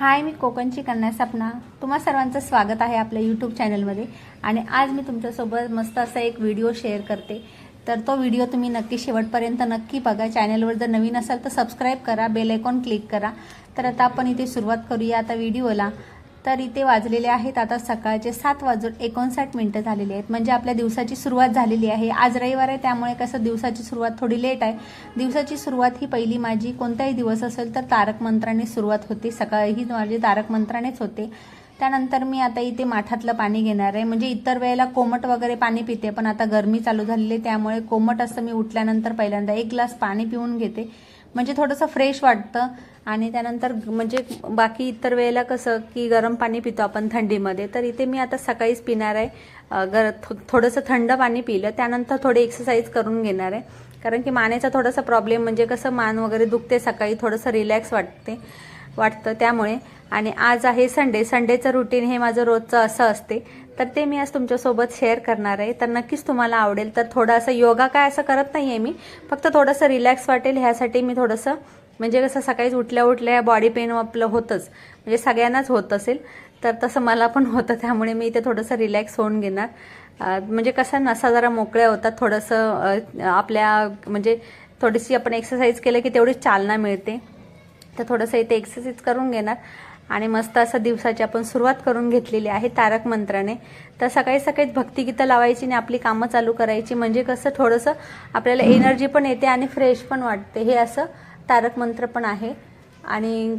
हाय मी कोकणची कन्या सपना. तुम्हा सर्वांचं स्वागत आहे आपल्या यूट्यूब चॅनलमध्ये आणि आज मी तुमच्यासोबत मस्त असा एक व्हिडिओ शेअर करते. तर तो व्हिडिओ तुम्ही नक्की शेवटपर्यंत नक्की बघा. चॅनलवर जर नवीन असाल तर सबस्क्राईब करा बेल आयकॉन क्लिक करा. तर आता आपण इथे सुरुवात करूया आता व्हिडिओला तर इथे वाजलेले आहेत. आता सकाळचे सात वाजून एकोणसाठ मिनटं झालेली आहेत. म्हणजे आपल्या दिवसाची सुरुवात झालेली आहे. आज रविवार आहे त्यामुळे कसं दिवसाची सुरुवात थोडी लेट आहे. दिवसाची सुरुवात ही पहिली माझी कोणताही दिवस असेल तर तारक मंत्राने सुरुवात होते. सकाळी माझी तारक मंत्रानेच होते. त्यानंतर मी आता इथे माठातलं पाणी घेणार आहे. म्हणजे इतर वेळेला कोमट वगैरे पाणी पिते पण आता गरमी चालू झालेली आहे. त्यामुळे कोमट असं मी उठल्यानंतर पहिल्यांदा एक ग्लास पाणी पिऊन घेते. म्हणजे थोडंसं फ्रेश वाटतं. आणि त्यानंतर म्हणजे बाकी इतर वेळेला कसं की गरम पाणी पितो आपण थंडीमध्ये. तर इथे मी आता सकाळीच पिणार आहे. गर थो- थोडंसं थंड पाणी पिलं. त्यानंतर थोडी एक्सरसाइज करून घेणार आहे. कारण की मानेचा थोडासा प्रॉब्लेम म्हणजे कसं मान वगैरे दुखते सकाळी थोडंसं रिलॅक्स वाटते. वाटतं त्यामुळे. आणि आज आहे संडे संडेचं रुटीन हे माझं रोजचं असं असते. तर ते मी आज तुमच्यासोबत शेअर करणार आहे. तर नक्कीच तुम्हाला आवडेल. तर थोडासा योगा काय असं करत नाही आहे मी. फक्त थोडंसं रिलॅक्स वाटेल. ह्यासाठी मी थोडंसं म्हणजे कसं सकाळीच उठल्या उठल्या बॉडी पेन आपलं होतंच. म्हणजे सगळ्यांनाच होत असेल. तर तसं मला पण होतं. त्यामुळे मी इथे थोडंसं रिलॅक्स होऊन घेणार. म्हणजे कसं नसा जरा मोकळ्या होतात. थोडंसं आपल्या म्हणजे थोडीशी आपण एक्सरसाइज केलं की तेवढीच चालना मिळते. तर थोडंसं इथे एक्सरसाइज करून घेणार. आणि मस्त असं दिवसाची आपण सुरुवात करून घेतलेली आहे तारक मंत्राने. तर सकाळी सकाळीच भक्तिगीतं लावायची आणि आपली कामं चालू करायची. म्हणजे कसं थोडंसं आपल्याला एनर्जी पण येते आणि फ्रेश पण वाटते. हे असं तारक मंत्र पण आहे. आणि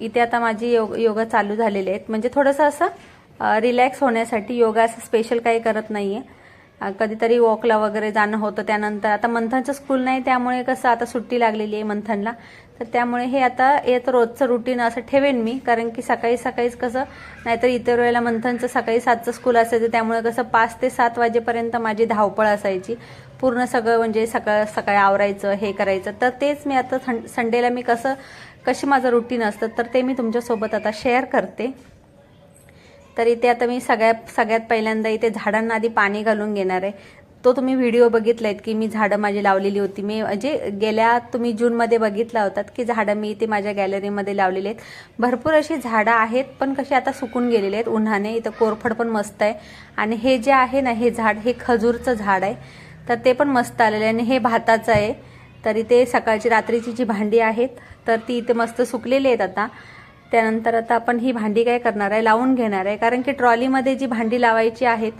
इथे आता माझी योग योगा चालू झालेले आहेत. म्हणजे थोडंसं असं रिलॅक्स होण्यासाठी योगा असं स्पेशल काही करत नाही आहे कधीतरी वॉकला वगैरे जाणं होतं त्यानंतर. आता मंथनचं स्कूल नाही त्यामुळे कसं आता सुट्टी लागलेली आहे मंथनला तर त्यामुळे हे आता याचं रोजचं रुटीन असं ठेवेन मी. कारण की सकाळी सकाळीच कसं नाहीतर इतर वेळेला मंथनचं सकाळी सातचं स्कूल असायचं त्यामुळे कसं पाच ते सात वाजेपर्यंत माझी धावपळ असायची. पूर्ण सगळं म्हणजे सकाळ सकाळी आवरायचं हे करायचं. तर तेच मी आता थं संडेला मी कसं कशी माझं रुटीन असतं तर ते मी तुमच्यासोबत आता शेअर करते. तर इथे आता मी सगळ्यात सगळ्यात पहिल्यांदा इथे झाडांना आधी पाणी घालून घेणार आहे. तो तुम्ही व्हिडिओ बघितलायत की मी झाडं माझी लावलेली होती. मी म्हणजे गेल्या तुम्ही जूनमध्ये बघितला होतात की झाडं मी इथे माझ्या गॅलरीमध्ये लावलेली आहेत. भरपूर अशी झाडं आहेत पण कशी आता सुकून गेलेली आहेत. उन्हाने इथं कोरफड पण मस्त आहे. आणि हे जे आहे ना हे झाड हे खजूरचं झाड आहे. तर ते पण मस्त आलेलं आहे. आणि हे भाताचं आहे. तर इथे सकाळची रात्रीची जी भांडी आहेत तर ती इथे मस्त सुकलेली आहेत आता. त्यानंतर आता आपण ही भांडी काय करणार आहे? लावून घेणार आहे. कारण की ट्रॉलीमध्ये जी भांडी लावायची आहेत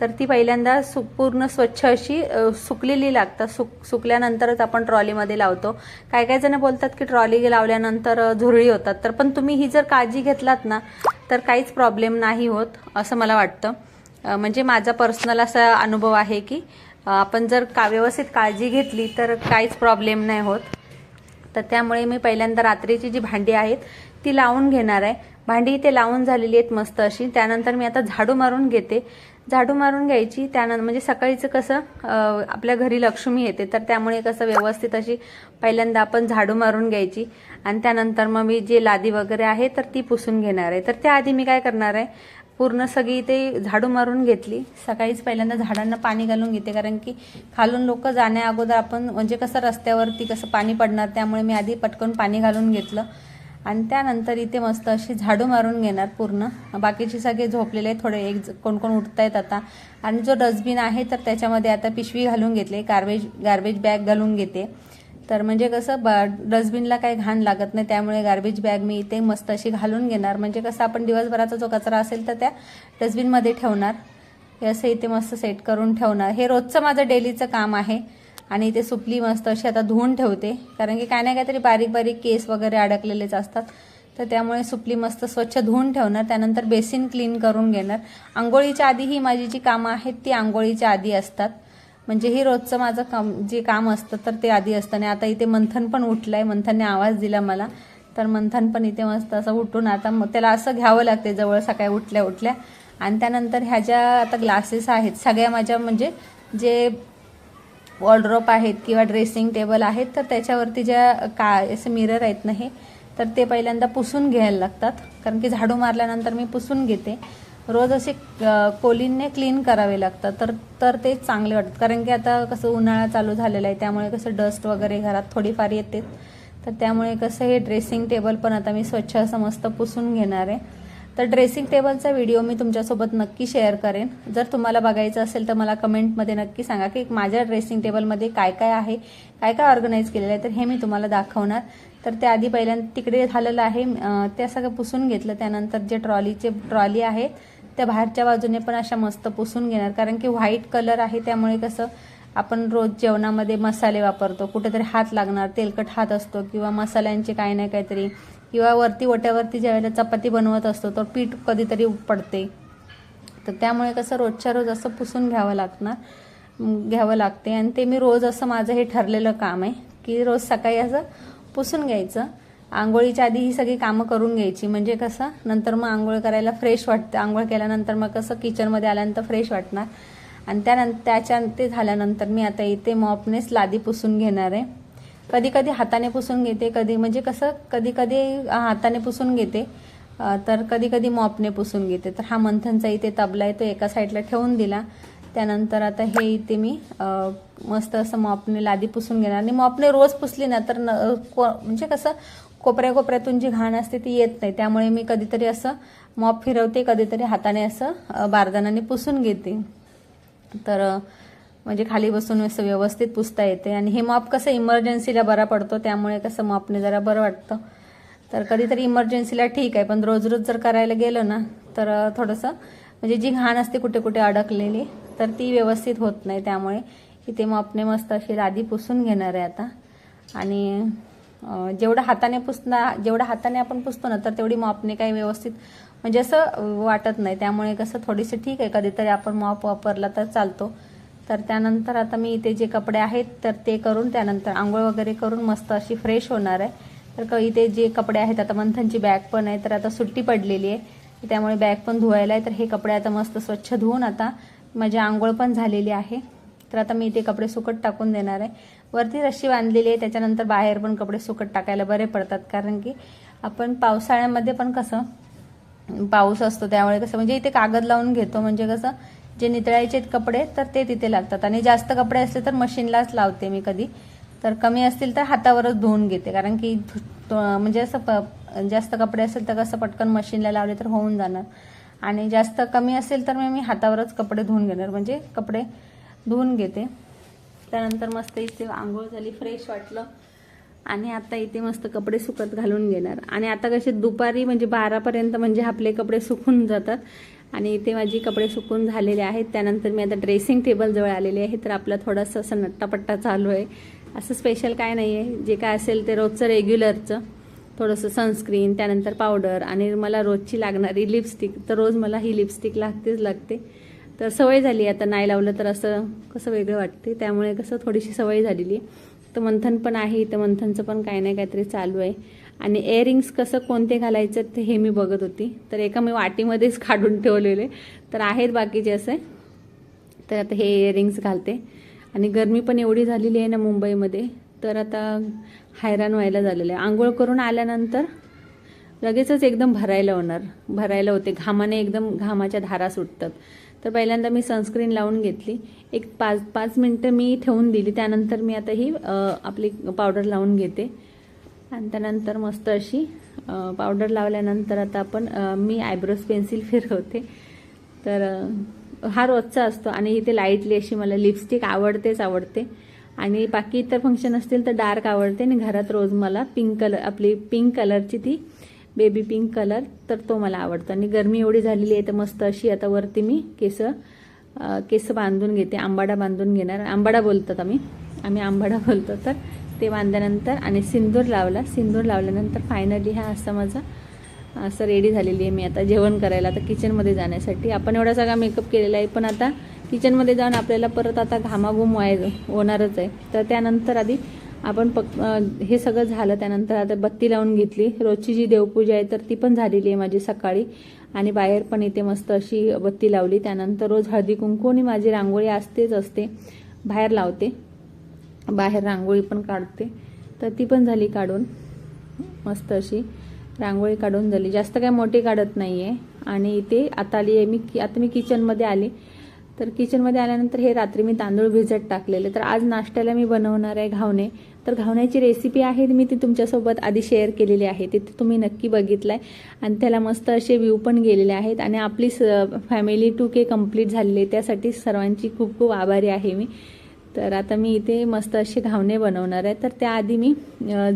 तर ती पहिल्यांदा सु पूर्ण स्वच्छ अशी सुकलेली लागतात सुक सुकल्यानंतरच आपण ट्रॉलीमध्ये लावतो. काय काय जण बोलतात की ट्रॉली लावल्यानंतर झुरळी होतात. तर पण तुम्ही ही जर काळजी घेतलात ना तर काहीच प्रॉब्लेम नाही होत असं मला वाटतं. म्हणजे माझा पर्सनल असा अनुभव आहे की आपण जर का व्यवस्थित काळजी घेतली तर काहीच प्रॉब्लेम नाही होत. तर त्यामुळे मी पहिल्यांदा रात्रीची जी भांडी आहेत ती लावून घेणार आहे. भांडी इथे लावून झालेली आहेत मस्त अशी. त्यानंतर मी आता झाडू मारून घेते. झाडू मारून घ्यायची. त्यानंतर म्हणजे सकाळीचं कसं आपल्या घरी लक्ष्मी येते तर त्यामुळे कसं व्यवस्थित अशी पहिल्यांदा आपण झाडू मारून घ्यायची. आणि त्यानंतर मग मी जे लादी वगैरे आहे तर ती पुसून घेणार आहे. तर त्याआधी मी काय करणार आहे पूर्ण सगळी ते झाडू मारून घेतली. सकाळीच पहिल्यांदा झाडांना पाणी घालून घेते कारण की खालून लोक जाण्या अगोदर आपण म्हणजे कसं रस्त्यावरती कसं पाणी पडणार त्यामुळे मी आधी पटकन पाणी घालून घेतलं. आणि त्यानंतर इथे मस्त अशी झाडू मारून घेणार पूर्ण. बाकीचे सगळे झोपलेले थोडे एक कोण कोण उठत आहेत आता. आणि जो डस्टबिन आहे तर त्याच्यामध्ये आता पिशवी घालून घेतली गार्बेज गार्बेज बॅग घालून घेते. तर म्हणजे कसं ब डस्टबिनला काही घाण लागत नाही त्यामुळे गार्बेज बॅग मी इथे मस्त अशी घालून घेणार. म्हणजे कसं आपण दिवसभराचा जो कचरा असेल तर त्या डस्टबिनमध्ये ठेवणार. हे असं इथे मस्त सेट करून ठेवणार. हे रोजचं माझं डेलीचं काम आहे. आणि इथे सुपली मस्त अशी आता धुवून ठेवते. कारण की काय नाही काहीतरी बारीक बारीक केस वगैरे अडकलेलेच असतात. तर त्यामुळे सुपली मस्त स्वच्छ धुवून ठेवणार. त्यानंतर बेसिन क्लीन करून घेणार. आंघोळीच्या आधी ही माझी जी कामं आहेत ती आंघोळीच्या आधी असतात. म्हणजे हे रोजचं माझं काम जे काम असतं तर ते आधी असतं. आणि आता इथे मंथन पण उठलंय. मंथनने आवाज दिला मला. तर मंथन पण इथे मस्त असं उठून आता मग त्याला असं घ्यावं लागते जवळ सकाळी उठल्या उठल्या. आणि त्यानंतर ह्या ज्या आता ग्लासेस आहेत सगळ्या माझ्या म्हणजे जे वॉलड्रॉप आहेत किंवा ड्रेसिंग टेबल आहेत तर त्याच्यावरती ज्या का असे मिरर आहेत ना हे तर ते पहिल्यांदा पुसून घ्यायला लागतात. कारण की झाडू मारल्यानंतर मी पुसून घेते. रोज असे कोलींने क्लीन करावे लागतात. तर तर ते चांगले वाटतात. कारण की आता कसं उन्हाळा चालू झालेला आहे त्यामुळे कसं डस्ट वगैरे घरात थोडीफार येते तर त्यामुळे कसं हे ड्रेसिंग टेबल पण आता मी स्वच्छ असं मस्त पुसून घेणार आहे. तर ड्रेसिंग टेबलचा व्हिडिओ मी तुमच्यासोबत नक्की शेअर करेन. जर तुम्हाला बघायचं असेल तर मला कमेंटमध्ये नक्की सांगा की माझ्या ड्रेसिंग टेबलमध्ये काय काय आहे काय काय ऑर्गनाईज केलेलं आहे तर हे मी तुम्हाला दाखवणार. तर त्या आधी पहिल्यांदा तिकडे झालेलं आहे. ते सगळं पुसून घेतलं. त्यानंतर जे ट्रॉलीचे ट्रॉली आहे त्या बाहेरच्या बाजूने पण अशा मस्त पुसून घेणार. कारण की व्हाईट कलर आहे त्यामुळे कसं आपण रोज जेवणामध्ये मसाले वापरतो. कुठेतरी हात लागणार तेलकट हात असतो किंवा मसाल्यांचे काही नाही काहीतरी किंवा वरती ओट्यावरती ज्यावेळेला चपाती बनवत असतो तर पीठ कधीतरी पडते. तर त्यामुळे कसं रोजच्या रोज असं पुसून घ्यावं लागणार घ्यावं लागते. आणि ते मी रोज असं माझं हे ठरलेलं काम आहे की रोज सकाळी असं पुसून घ्यायचं. आंघोळीच्या आधी ही सगळी कामं करून घ्यायची. म्हणजे कसं नंतर मग आंघोळ करायला फ्रेश वाटतं. आंघोळ केल्यानंतर मग कसं किचनमध्ये आल्यानंतर फ्रेश वाटणार. आणि त्यानंतर त्याच्या ते झाल्यानंतर मी आता इथे मॉपनेच लादी पुसून घेणार आहे. कधी कधी हाताने पुसून घेते कधी म्हणजे कसं कधी कधी हाताने पुसून घेते तर कधी कधी मॉपने पुसून घेते. तर हा मंथनचा इथे तबला आहे तो एका साईडला ठेवून दिला. त्यानंतर आता हे इथे मी मस्त असं मॉपने लादी पुसून घेणार. आणि मॉपने रोज पुसली ना तर न को- म्हणजे कसं कोपऱ्या कोपऱ्यातून जी घाण असते ती येत नाही. त्यामुळे मी कधीतरी असं मॉप फिरवते कधीतरी हाताने असं बारदानाने पुसून घेते. तर म्हणजे खाली बसून असं व्यवस्थित पुसता येते. आणि हे मॉप कसं इमर्जन्सीला बरा पडतो त्यामुळे कसं मॉपने जरा बरं वाटतं. तर कधीतरी इमर्जन्सीला ठीक आहे पण रोज रोज जर करायला गेलो ना तर थोडंसं म्हणजे जी घाण असते कुठे कुठे अडकलेली तर ती व्यवस्थित होत नाही. त्यामुळे इथे मॉपने मस्त अशी लादी पुसून घेणार आहे आता. आणि जेवढं हाताने पुसना जेवढं हाताने आपण पुसतो ना तर तेवढी मॉपने काही व्यवस्थित म्हणजे असं वाटत नाही. त्यामुळे कसं थोडीशी ठीक आहे. कधीतरी आपण मॉप वापरला तर चालतो. तर त्यानंतर आता मी इथे जे कपडे आहेत तर ते करून त्यानंतर आंघोळ वगैरे करून मस्त अशी फ्रेश होणार आहे. तर क- इथे जे कपडे आहेत आता मंथनची बॅग पण आहे तर आता सुट्टी पडलेली आहे. त्यामुळे बॅग पण धुवायला आहे. तर हे कपडे आता मस्त स्वच्छ धुवून आता माझी आंघोळ पण झालेली आहे. तर आता मी इथे कपडे सुकट टाकून देणार आहे. वरती रशी बांधलेली आहे. त्याच्यानंतर बाहेर पण कपडे सुकट टाकायला बरे पडतात. कारण की आपण पावसाळ्यामध्ये पण कसं पाऊस असतो त्यामुळे कसं म्हणजे इथे कागद लावून घेतो. म्हणजे कसं जे नितळायचे कपडे तर ते तिथे लागतात. आणि जास्त कपडे असले तर मशीनलाच लावते मी कधी. तर कमी असतील तर हातावरच धुवून घेते. कारण की तो- म्हणजे असं जास्त कपडे असेल तर कसं पटकन मशीनला लावले तर होऊन जाणार. आणि जास्त कमी असेल तर मग मी हातावरच कपडे धुवून घेणार. म्हणजे कपडे धुवून घेते. त्यानंतर मस्त इथे आंघोळ झाली फ्रेश वाटलं. आणि आता इथे मस्त कपडे सुकत घालून घेणार. आणि आता कसे दुपारी म्हणजे बारापर्यंत म्हणजे आपले कपडे सुकून जातात. आणि इथे माझी कपडे सुकून झालेले आहेत. त्यानंतर मी आता ड्रेसिंग टेबलजवळ आलेले आहे. तर आपला थोडासा असं नट्टापट्टा चालू आहे. असं स्पेशल काय नाही आहे जे काय असेल ते रोजचं रेग्युलरचं थोडंसं सनस्क्रीन त्यानंतर पावडर आणि मला रोजची लागणारी लिपस्टिक तर रोज मला ही लिपस्टिक लागतेच लागते. तर सवय झाली आता नाही लावलं तर असं कसं वेगळं वाटते. त्यामुळे कसं थोडीशी सवय झालेली आहे. तर मंथन पण आहे. तर मंथनचं पण काही नाही काहीतरी चालू आहे. आणि एअरिंग्स कसं कोणते घालायचं ते हे मी बघत होती. तर एका मी वाटीमध्येच काढून ठेवलेले. तर आहेत बाकीचे असे. तर आता हे इयरिंग्स घालते. आणि गरमी पण एवढी झालेली आहे ना मुंबईमध्ये. तर आता हैराण व्हायला झालेलं आहे. आंघोळ करून आल्यानंतर लगेचच एकदम भरायला होणार. भरायला होते. घामाने एकदम घामाच्या धारा सुटतात. तर पहिल्यांदा मी सनस्क्रीन लावून घेतली. एक पाच पाच मिनटं मी ठेवून दिली. त्यानंतर मी आता ही आपली पावडर लावून घेते. आणि त्यानंतर मस्त अशी पावडर लावल्यानंतर आता आपण मी आयब्रोज पेन्सिल फिरवते. तर हा रोजचा असतो आणि इथे लाईटली अशी मला लिपस्टिक आवडतेच आवडते. आणि बाकी इतर फंक्शन असतील तर डार्क आवडते. आणि घरात रोज मला पिंक कलर आपली पिंक कलरची ती बेबी पिंक कलर तर तो मला आवडतो. आणि गरमी एवढी झालेली आहे तर मस्त अशी आता वरती मी केस केस बांधून घेते. आंबाडा बांधून घेणार. आंबाडा बोलतात आम्ही. आम्ही आंबाडा बोलतो तर. ते बांधल्यानंतर आणि सिंदूर लावला. सिंदूर लावल्यानंतर फायनली हा असा माझा असं रेडी झालेली आहे मी आता जेवण करायला आता किचनमध्ये जाण्यासाठी. आपण एवढा सगळा मेकअप केलेला आहे पण आता किचनमध्ये जाऊन आपल्याला परत आता घामाघूम व्हाय होणारच आहे. तर त्यानंतर आधी आपण पक हे सगळं झालं त्यानंतर आता बत्ती लावून घेतली. रोजची जी देवपूजा आहे तर ती पण झालेली आहे माझी सकाळी. आणि बाहेर पण इथे मस्त अशी बत्ती लावली. त्यानंतर रोज हळदी कुंकू आणि माझी रांगोळी असतेच असते. बाहेर लावते. बाहेर रांगोळी पण काढते. तर ती पण झाली काढून. मस्त अशी रांगोळी काढून झाली. जास्त काय मोठी काढत नाही आहे आणि इथे आता आली आहे मी. आता मी किचनमध्ये आले. तर किचनमध्ये आल्यानंतर हे रात्री मी तांदूळ भिजत टाकलेले. तर आज नाश्त्याला मी बनवणार आहे घावणे. तर घावण्याची रेसिपी आहे मी ती तुमच्यासोबत आधी शेअर केलेली आहे. ते तुम्ही नक्की बघितलं आहे आणि त्याला मस्त असे व्ह्यू पण गेलेले आहेत. आणि आपली स फॅमिली टू के कंप्लीट झालेली आहे. त्यासाठी सर्वांची खूप खूप आभारी आहे मी. तर आता मी इथे मस्त असे घावणे बनवणार आहे. तर त्याआधी मी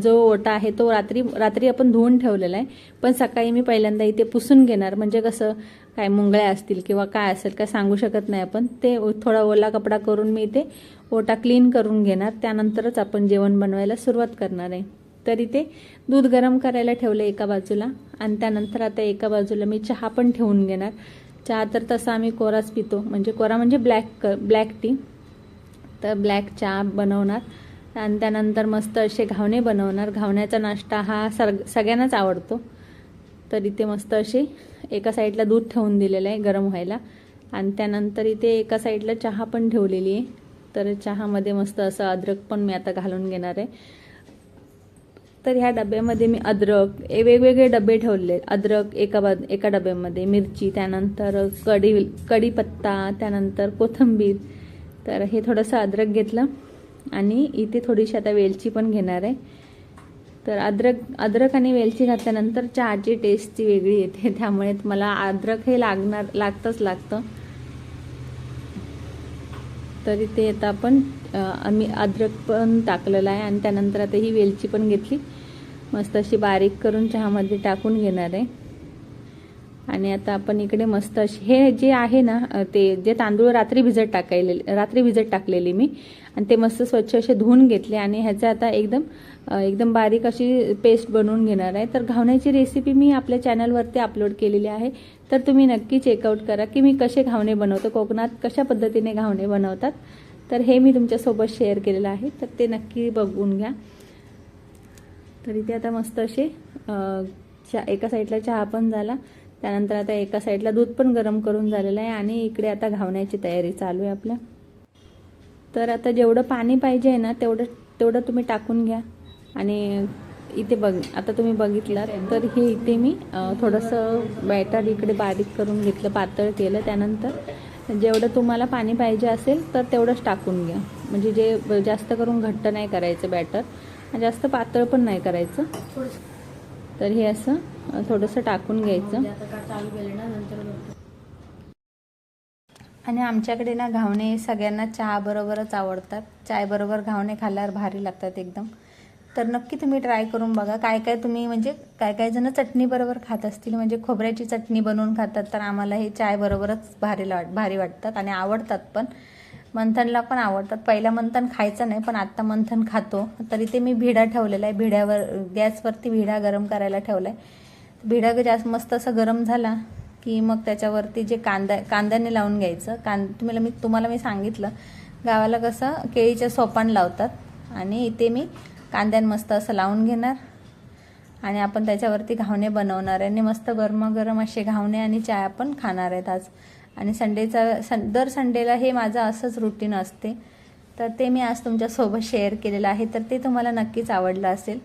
जो ओटा आहे तो रात्री रात्री आपण धुवून ठेवलेला आहे. पण सकाळी मी पहिल्यांदा इथे पुसून घेणार. म्हणजे कसं काय मुंगळ्या असतील किंवा काय असेल काय सांगू शकत नाही आपण. ते ओ- थोडा ओला कपडा करून मी इथे ओटा क्लीन करून घेणार. त्यानंतरच आपण जेवण बनवायला सुरुवात करणार आहे. तर इथे दूध गरम करायला ठेवलं एका बाजूला. आणि त्यानंतर आता एका बाजूला मी चहा पण ठेवून घेणार. चहा तर तसा आम्ही कोराच पितो. म्हणजे कोरा म्हणजे ब्लॅक ब्लॅक टी. तर ब्लॅक चहा बनवणार. आणि त्यानंतर मस्त असे घावणे बनवणार. घावण्याचा नाश्ता हा सर सगळ्यांनाच आवडतो. तर इथे मस्त असे एका साईडला दूध ठेवून दिलेलं आहे गरम व्हायला. आणि त्यानंतर इथे एका साईडला चहा पण ठेवलेली आहे. तर चहामध्ये मस्त असं अद्रक पण मी आता घालून घेणार आहे. तर ह्या डब्यामध्ये मी अद्रक हे वेगवेगळे डबे ठेवले अद्रक एका बा एका डब्यामध्ये मिरची त्यानंतर कढी कढीपत्ता त्यानंतर कोथिंबीर तर हे थोडंसं अद्रक घेतलं आणि इथे थोडीशी आता वेलची पण घेणार आहे. तर अद्रक अद्रक आणि वेलची घातल्यानंतर चहाची टेस्ट ती वेगळी येते. त्यामुळे मला अद्रक हे लागणार लागतंच लागतं. तर इथे आता आपण आम्ही अद्रक पण टाकलेलं आहे आणि त्यानंतर आता ही वेलची पण घेतली. मस्त अशी बारीक करून चहामध्ये टाकून घेणार आहे. आणि आता आपण इकडे मस्त अशी हे जे आहे ना ते जे तांदूळ रात्री भिजत टाकायले रात्री भिजत टाकलेली मी. आणि ते मस्त स्वच्छ असे धुवून घेतले आणि ह्याचं आता एकदम एकदम बारीक अशी पेस्ट बनवून घेणार आहे. तर घावण्याची रेसिपी मी आपल्या चॅनलवरती अपलोड केलेली आहे. तर तुम्ही नक्की चेकआउट करा की मी कसे घावणे बनवतो. कोकणात कशा पद्धतीने घावणे बनवतात. तर हे मी तुमच्यासोबत शेअर केलेलं आहे. तर ते नक्की बघून घ्या. तर इथे आता मस्त असे चा एका साईडला चहा पण झाला. त्यानंतर आता एका साईडला दूध पण गरम करून झालेलं आहे आणि इकडे आता घावण्याची तयारी चालू आहे आपल्या. तर आता जेवढं पाणी पाहिजे आहे ना तेवढं तेवढं तुम्ही टाकून घ्या. आणि इथे बघ आता तुम्ही बघितलं तर हे इथे मी थोडंसं बॅटर इकडे बारीक करून घेतलं पातळ केलं. त्यानंतर जेवढं तुम्हाला पाणी पाहिजे असेल तर तेवढंच टाकून घ्या. म्हणजे जे जास्त करून घट्ट नाही करायचं बॅटर. जास्त पातळ पण नाही करायचं. तर हे असं थोडंसं टाकून घ्यायचं. आणि आमच्याकडे ना घावणे सगळ्यांना चहा बरोबरच आवडतात. चायबरोबर घावणे खाल्ल्यावर भारी लागतात एकदम. तर नक्की तुम्ही ट्राय करून बघा. काय काय तुम्ही म्हणजे काय काय जण चटणी बरोबर खात असतील म्हणजे खोबऱ्याची चटणी बनवून खातात तर आम्हाला हे चाय बरोबरच भारी भारी वाटतात आणि आवडतात पण. मंथनला पण आवडतात. पहिला मंथन खायचं नाही पण आत्ता मंथन खातो. तरी ते मी भिडा ठेवलेला आहे. भिड्यावर गॅसवरती भिडा गरम करायला ठेवला आहे भिडा जास्त मस्त असं गरम झाला की मग त्याच्यावरती जे कांदा कांद्याने लावून घ्यायचं. कां तुम्हाला मी तुम्हाला मी सांगितलं. गावाला कसं केळीच्या सोपान लावतात. आणि इथे मी कांद्यान मस्त असं लावून घेणार. आणि आपण त्याच्यावरती घावणे बनवणार आहे. आणि मस्त गरमागरम असे घावणे आणि चाय पण खाणार आहेत आज. आणि संडेचा सं दर संडेला हे माझं असंच रुटीन असते. तर ते मी आज तुमच्यासोबत शेअर केलेलं आहे. तर ते तुम्हाला नक्कीच आवडलं असेल.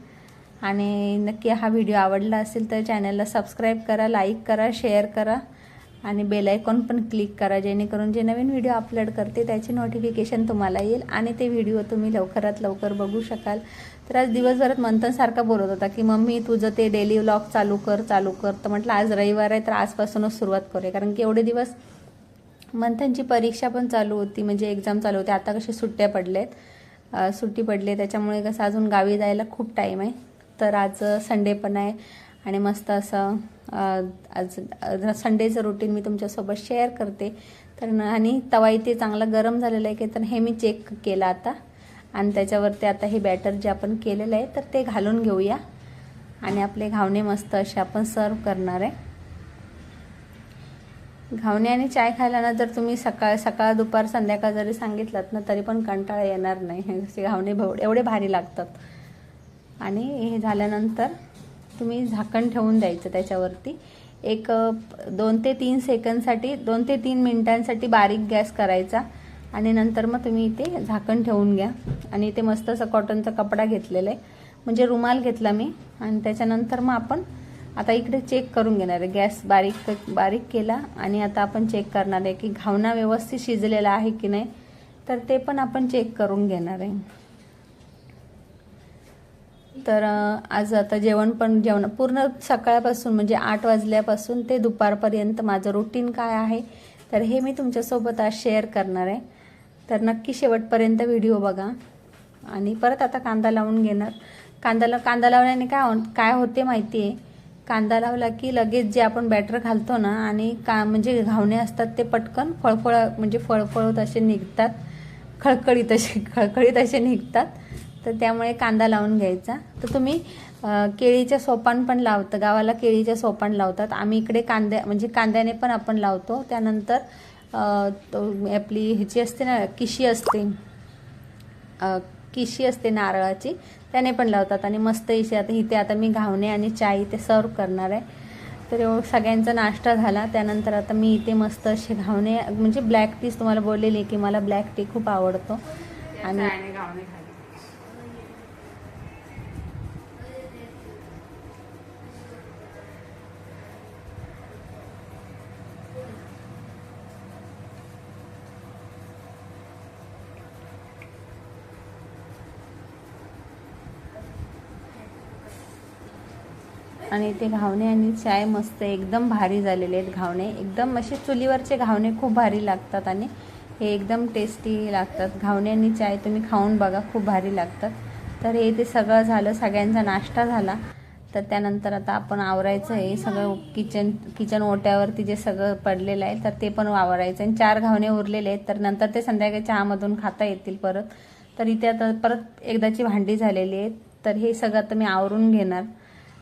आणि नक्की हा व्हिडिओ आवडला असेल तर चॅनलला सबस्क्राईब करा लाईक करा शेअर करा. आणि बेल आयकॉन पण क्लिक करा. जेणेकरून जे नवीन व्हिडिओ अपलोड करते त्याची नोटिफिकेशन तुम्हाला येईल. आणि ते व्हिडिओ तुम्ही लवकरात लवकर बघू शकाल. तर आज दिवसभरात मंथनसारखा बोलत होता की मम्मी तुझं ते डेली व्लॉग चालू कर चालू कर. तर म्हटलं आज रविवार आहे तर आजपासूनच सुरुवात करूया. कारण की एवढे दिवस मंथनची परीक्षा पण चालू होती म्हणजे एक्झाम चालू होती. आता कशी सुट्ट्या पडल्यात सुट्टी पडली आहे त्याच्यामुळे कसं अजून गावी जायला खूप टाईम आहे. तर आज संडे पण आहे आणि मस्त असं आज संडेचं रुटीन मी तुमच्यासोबत शेअर करते. तर आणि तवा इथे चांगला गरम झालेला आहे की तर हे मी चेक केलं आता. आणि त्याच्यावरती आता हे बॅटर जे आपण केलेलं आहे तर ते घालून घेऊया. आणि आपले घावणे मस्त असे आपण सर्व करणार आहे. घावणे आणि चाय खायला ना जर तुम्ही सकाळ सकाळ दुपार संध्याकाळ जरी सांगितलात ना तरी पण कंटाळा येणार नाही. हे असे घावणे भव- एवढे भारी लागतात. आणि हे झाल्यानंतर तुम्ही झाकण ठेवून द्यायचं त्याच्यावरती. एक दोन ते तीन सेकंदसाठी दोन ते तीन मिनिटांसाठी बारीक गॅस करायचा. आणि नंतर मग तुम्ही इथे झाकण ठेवून घ्या. आणि इथे मस्त असं कॉटनचा कपडा घेतलेला आहे. म्हणजे रुमाल घेतला मी. आणि त्याच्यानंतर मग आपण आता इकडे चेक करून घेणार आहे. गॅस बारीक बारीक केला आणि आता आपण चेक करणार आहे की घावना व्यवस्थित शिजलेला आहे की नाही. तर ते पण आपण चेक करून घेणार आहे. तर आज आता जेवण पण जेवण पूर्ण सकाळपासून म्हणजे आठ वाजल्यापासून ते दुपारपर्यंत माझं रुटीन काय आहे तर हे मी तुमच्यासोबत आज शेअर करणार आहे. तर नक्की शेवटपर्यंत व्हिडिओ बघा. आणि परत आता कांदा लावून घेणार. कांदा कांदा लावल्याने काय हो काय होते माहिती आहे कांदा लावला की लगेच जे आपण बॅटर घालतो ना आणि का म्हणजे घावणे असतात ते पटकन फळफळ म्हणजे फळफळत असे निघतात. खळखळीत असे खळखळीत असे निघतात. तर त्यामुळे कांदा लावून घ्यायचा. तर तुम्ही केळीच्या सोपान पण लावतं गावाला केळीच्या सोपान लावतात. आम्ही इकडे कांद्या म्हणजे कांद्याने पण आपण लावतो. त्यानंतर तो आपली ह्याची असते ना किशी असते. किशी असते नारळाची. त्याने पण लावतात आणि मस्त इथे आता इथे आता मी घावणे आणि चाय इथे सर्व करणार आहे. तर सगळ्यांचा नाश्ता झाला. त्यानंतर आता मी इथे मस्त असे घावणे म्हणजे ब्लॅक टीच तुम्हाला बोललेली आहे की मला ब्लॅक टी खूप आवडतो. आणि आणि ते घावणे आणि चाय मस्त एकदम भारी झालेले आहेत घावणे. एकदम असे चुलीवरचे घावणे खूप भारी लागतात आणि हे एकदम टेस्टी लागतात. घावणे आणि चाय तुम्ही खाऊन बघा खूप भारी लागतात. तर हे ते सगळं झालं सगळ्यांचा नाश्ता झाला. तर त्यानंतर आता आपण आवरायचं आहे. सगळं किचन किचन ओट्यावरती जे सगळं पडलेलं आहे तर ते पण आवरायचं आणि चार घावणे उरलेले आहेत तर नंतर ते संध्याकाळी चहामधून खाता येतील परत. तर इथे आता परत एकदाची भांडी झालेली आहेत. तर हे सगळं आता मी आवरून घेणार.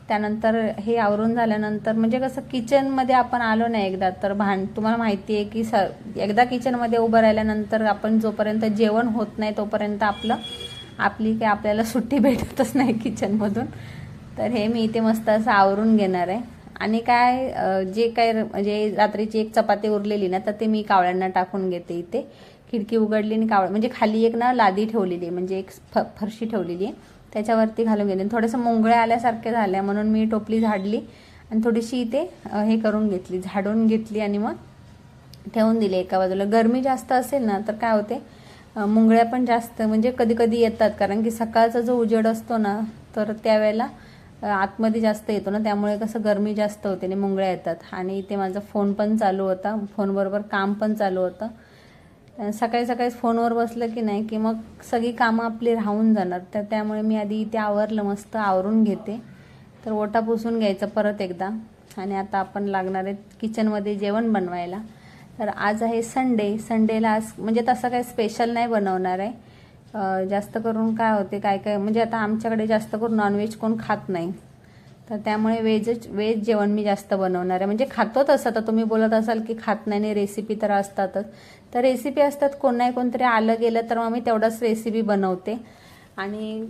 त्यानंतर हे आवरून झाल्यानंतर म्हणजे कसं किचनमध्ये आपण आलो नाही एकदा तर भांड तुम्हाला माहिती आहे की स एकदा किचनमध्ये उभं राहिल्यानंतर आपण जोपर्यंत जेवण होत नाही तोपर्यंत आपलं आपली काय आपल्याला सुट्टी भेटतच नाही किचनमधून तर हे मी इथे मस्त असं आवरून घेणार आहे. आणि काय जे काय र- म्हणजे रात्रीची एक चपाती उरलेली ना तर ते मी कावळ्यांना टाकून घेते इथे. खिडकी उघडली आणि कावळ म्हणजे खाली एक ना लादी ठेवलेली आहे म्हणजे एक फ फरशी ठेवलेली आहे. त्याच्यावरती घालून घेते. थोडंसं मुंगळ्या आल्यासारख्या झाल्या म्हणून मी टोपली झाडली आणि थोडीशी इथे हे करून घेतली झाडून घेतली आणि मग ठेवून दिली एका बाजूला. गरमी जास्त असेल ना तर काय होते मुंगळ्या पण जास्त म्हणजे कधी कधी येतात कारण की सकाळचा जो उजेड असतो ना तर त्यावेळेला आतमध्ये जास्त येतो ना त्यामुळे कसं गरमी जास्त होते आणि मुंगळ्या येतात. आणि इथे माझा फोन पण चालू होता फोनबरोबर काम पण चालू होतं. सकाळी सकाळी फोनवर बसलं की नाही की मग सगळी कामं आपली राहून जाणार. तर त्यामुळे मी आधी इथे आवरलं मस्त आवरून घेते. तर ओटा पुसून घ्यायचा परत एकदा. आणि आता आपण लागणार आहे किचनमध्ये जेवण बनवायला. तर आज आहे संडे. संडेला आज म्हणजे तसं काही स्पेशल नाही बनवणार आहे. जास्त करून काय होते काय काय म्हणजे आता आमच्याकडे जास्त करून नॉनव्हेज कोण खात नाही. तर त्यामुळे व्हेजच व्हेज जेवण मी जास्त बनवणार आहे. म्हणजे खातो तसं. तर तुम्ही बोलत असाल की खात नाही नाही रेसिपी तर असतातच. तर रेसिपी असतात कोण नाही कोणतरी आलं गेलं तर मग मी तेवढाच रेसिपी बनवते. आणि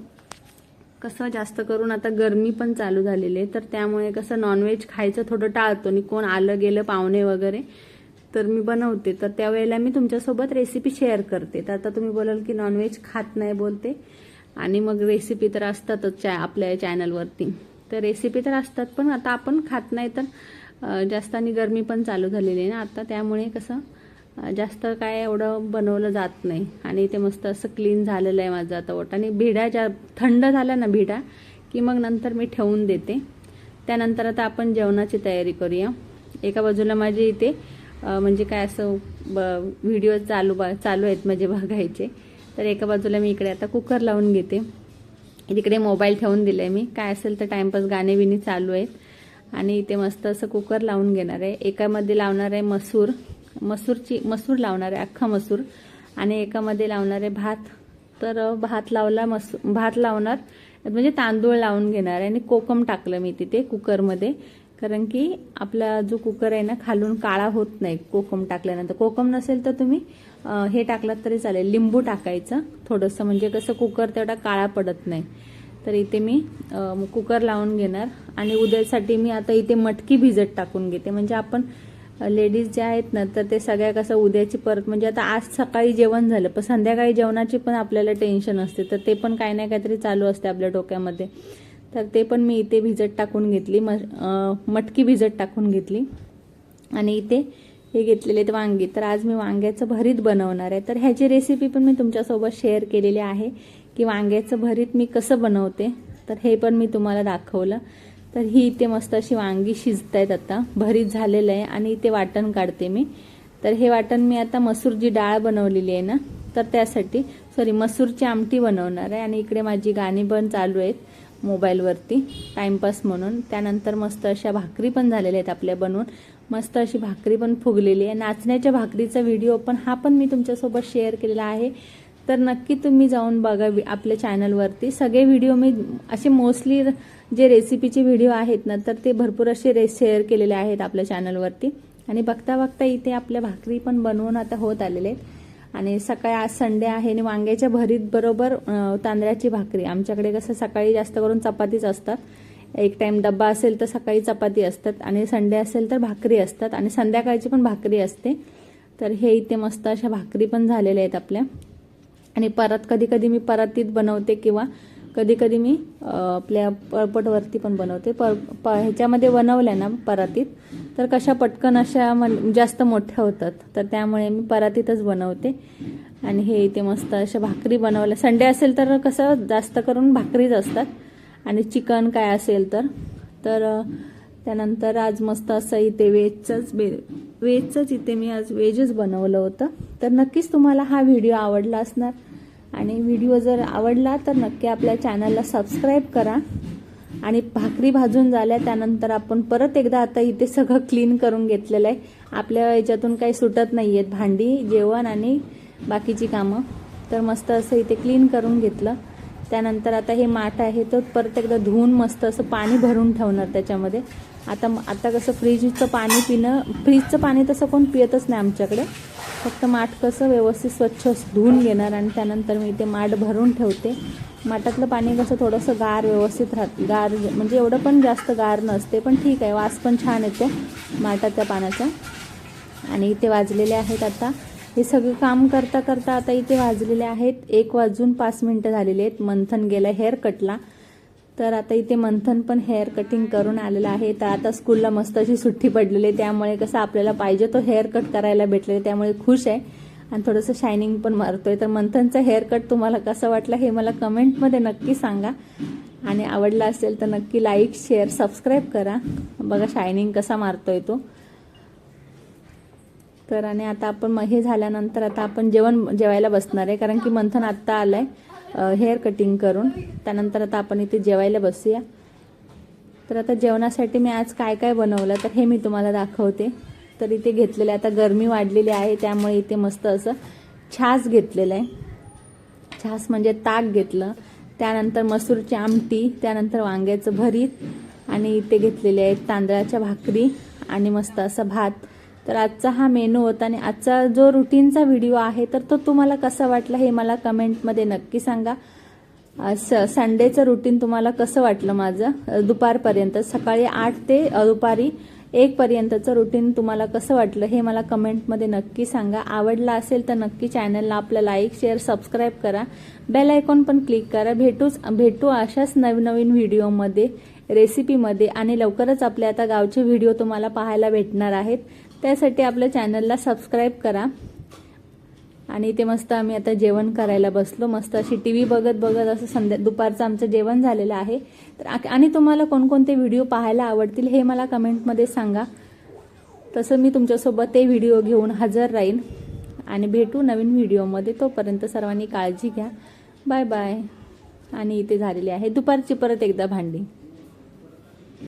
कसं जास्त करून आता गरमी पण चालू झालेली आहे. तर त्यामुळे कसं नॉनव्हेज खायचं थोडं टाळतो. आणि कोण आलं गेलं पाहुणे वगैरे तर मी बनवते. तर त्यावेळेला मी तुमच्यासोबत रेसिपी शेअर करते. तर आता तुम्ही बोलाल की नॉनव्हेज खात नाही बोलते. आणि मग रेसिपी तर असतातच चा आपल्या चॅनलवरती तर रेसिपी तर असतात पण आता आपण खात नाही तर जास्त आणि गरमी पण चालू झालेली आहे ना. आता त्यामुळे कसं जास्त काय एवढं बनवलं जात नाही. आणि इथे मस्त असं क्लीन झालेलं आहे माझं आता ओट आणि भिडा ज्या थंड झाला ना भिडा की मग नंतर मी ठेवून देते. त्यानंतर आता आपण जेवणाची तयारी करूया. एका बाजूला माझे इथे म्हणजे काय असं ब व्हिडिओ चालू बा चालू आहेत म्हणजे बघायचे. तर एका बाजूला मी इकडे आता कुकर लावून घेते. तिकडे मोबाईल ठेवून दिला आहे मी. काय असेल तर टाईमपास गाणे बिणे चालू आहेत. आणि इथे मस्त असं कुकर लावून घेणार आहे. एकामध्ये लावणार आहे मसूर. मसूरची मसूर लावणार आहे अख्खा मसूर. आणि एकामध्ये लावणार आहे भात. तर भात लावला मसू भात लावणार. म्हणजे तांदूळ लावून घेणार आहे. आणि कोकम टाकलं मी तिथे कुकरमध्ये. कारण की आपला जो कुकर आहे ना खालून काळा होत नाही कोकम टाकल्यानंतर. कोकम नसेल तर तुम्ही हे टाकलात तरी चालेल. लिंबू टाकायचं थोडंसं. म्हणजे कसं कुकर तेवढा काळा पडत नाही. तर इथे मी कुकर लावून घेणार. आणि उद्यासाठी मी आता इथे मटकी भिजत टाकून घेते. म्हणजे आपण लेडीज ज्या आहेत ना तर ते सगळ्या कसं उद्याची परत म्हणजे आता आज सकाळी जेवण झालं पण संध्याकाळी जेवणाची पण आपल्याला टेन्शन असते. तर ते पण काही ना काहीतरी चालू असते आपल्या डोक्यामध्ये. तर ते पण मी इथे भिजत टाकून घेतली म मटकी भिजत टाकून घेतली. आणि इथे हे घेतलेले आहेत वांगी. तर आज मी वांग्याचं भरीत बनवणार आहे. तर ह्याची रेसिपी पण मी तुमच्यासोबत शेअर केलेली आहे की वांग्याचं भरीत मी कसं बनवते. तर हे पण मी तुम्हाला दाखवलं. तर ही इथे मस्त अशी वांगी शिजत आहेत आता. भरीत झालेलं आहे आणि इथे वाटण काढते मी. तर हे वाटण मी आता मसूरची डाळ बनवलेली आहे ना? तर त्यासाठी सॉरी मसूरची आमटी बनवणार आहे. आणि इकडे माझी गाणी पण चालू आहेत. मोबाईलवरती टाइमपास म्हणून. त्यानंतर मस्त अशा भाकरी पण झालेल्या आहेत आपल्या बनवून. मस्त अशी भाकरी पण फुगलेली आहे. नाचण्याच्या भाकरीचा व्हिडिओ पण हा पण मी तुमच्यासोबत शेअर केलेला आहे. तर नक्की तुम्ही जाऊन बघा आपल्या चॅनलवरती सगळे व्हिडिओ मी असे मोस्टली जे रेसिपीचे व्हिडिओ आहेत ना तर ते भरपूर असे रे शेअर केलेले आहेत आपल्या चॅनलवरती आणि बघता बघता इथे आपल्या भाकरी पण बनवून आता होत आलेले आहेत. आणि सकाळी आज संडे आहे आणि वांग्याच्या भरीत बरोबर तांदळाची भाकरी. आमच्याकडे कसं सकाळी जास्त करून चपातीच असतात. एक टाइम डब्बा असेल तर सकाळी चपाती असतात आणि संडे असेल तर भाकरी असतात आणि संध्याकाळची पण भाकरी असते. तर हे इथे मस्त अशा भाकरी पण झालेल्या आहेत आपल्या. आणि परत कधी कधी मी परातीत बनवते किंवा कधी कधी मी आपल्या पळपटवरती पण बनवते. पर प ह्याच्यामध्ये बनवल्या ना परातीत तर कशा पटकन अशा मन- जास्त मोठ्या होतात. तर त्यामुळे मी परातीतच बनवते. आणि हे इथे मस्त अशा भाकरी बनवल्या. संडे असेल तर कसं जास्त करून भाकरीच असतात. आणि चिकन काय असेल तर. तर त्यानंतर आज मस्त असं इथे वेजचंच बे वेजचंच इथे मी आज वेजच बनवलं होतं. तर नक्कीच तुम्हाला हा व्हिडिओ आवडला असणार. आणि व्हिडिओ जर आवडला तर नक्की आपल्या चॅनलला सबस्क्राईब करा. आणि भाकरी भाजून झाल्या त्यानंतर आपण परत एकदा आता इथे सगळं क्लीन करून घेतलेलं आहे. आपल्या याच्यातून काही सुटत नाही आहेत भांडी जेवण आणि बाकीची कामं. तर मस्त असं इथे क्लीन करून घेतलं. त्यानंतर आता हे माठ आहे तो परत एकदा धुवून मस्त असं पाणी भरून ठेवणार त्याच्यामध्ये. आता आता कसं फ्रीजचं पाणी पिणं फ्रीजचं पाणी तसं कोण पियतच नाही आमच्याकडे. फक्त माठ कसं व्यवस्थित स्वच्छ धुवून घेणार आणि त्यानंतर मी ते माठ भरून ठेवते. माठातलं पाणी कसं थोडंसं गार व्यवस्थित राहत. गार म्हणजे एवढं पण जास्त गार नसते पण ठीक आहे. वास पण छान येतो माठाच्या पाण्याचा. आणि इथे वाजलेले आहेत आता. हे सगळं काम करता करता आता इथे वाजलेले आहेत. एक वाजून पाच मिनटं झालेली आहेत. मंथन गेलं हेअर कटला. तर आता इथे मंथन पण हेअर कटिंग करून आलेलं आहे. तर आता स्कूलला मस्त अशी सुट्टी पडलेली आहे. त्यामुळे कसं आपल्याला पाहिजे तो हेअर कट करायला भेटलेला त्यामुळे खुश आहे. आणि थोडंसं शायनिंग पण मारतोय. तर मंथनचं हेअर कट तुम्हाला कसं वाटलं हे मला कमेंटमध्ये नक्की सांगा. आणि आवडला असेल तर नक्की लाईक शेअर सबस्क्राईब करा. बघा शायनिंग कसा मारतोय तो. तर आणि आता आपण मग हे झाल्यानंतर आता आपण जेवण जेवायला बसणार आहे. कारण की मंथन आत्ता आलाय हेअर कटिंग करून. त्यानंतर आता आपण इथे जेवायला बसूया. तर आता जेवणासाठी मी आज काय काय बनवलं तर हे मी तुम्हाला दाखवते. तर इथे घेतलेलं आहे. आता गरमी वाढलेली आहे त्यामुळे इथे मस्त असं छास घेतलेलं आहे. छास म्हणजे ताक घेतलं. त्यानंतर मसूरची आमटी त्यानंतर वांग्याचं भरीत आणि इथे घेतलेले आहेत तांदळाच्या भाकरी आणि मस्त असा भात. तर आजचा हा मेनू होता आणि आजचा जो रुटीनचा व्हिडिओ आहे तर तो तुम्हाला कसा वाटला हे मला कमेंटमध्ये नक्की सांगा. स संडेचं रुटीन तुम्हाला कसं वाटलं माझं? दुपारपर्यंत सकाळी आठ ते दुपारी एक पर्यंतचं रुटीन तुम्हाला कसं वाटलं हे मला कमेंटमध्ये नक्की सांगा. आवडला असेल तर नक्की चॅनलला आपलं लाईक शेअर सबस्क्राईब करा. बेल आयकॉन पण क्लिक करा. भेटूच भेटू अशाच नवनवीन व्हिडिओमध्ये रेसिपीमध्ये आणि लवकरच आपले आता गावचे व्हिडिओ तुम्हाला पाहायला भेटणार आहेत. त्यासाठी आपल्या चॅनलला सबस्क्राईब करा. आणि ते मस्त आम्ही आता जेवण करायला बसलो. मस्त अशी टी व्ही बघत बघत असं संध्या दुपारचं आमचं जेवण झालेलं आहे. तर आणि तुम्हाला कोणकोणते व्हिडिओ पाहायला आवडतील हे मला कमेंटमध्ये सांगा. तसं मी तुमच्यासोबत ते व्हिडिओ घेऊन हजर राहीन. आणि भेटू नवीन व्हिडिओमध्ये. तोपर्यंत सर्वांनी काळजी घ्या. Bye bye. आणि इथे झालेली आहे. दुपारची परत एकदा भांडी.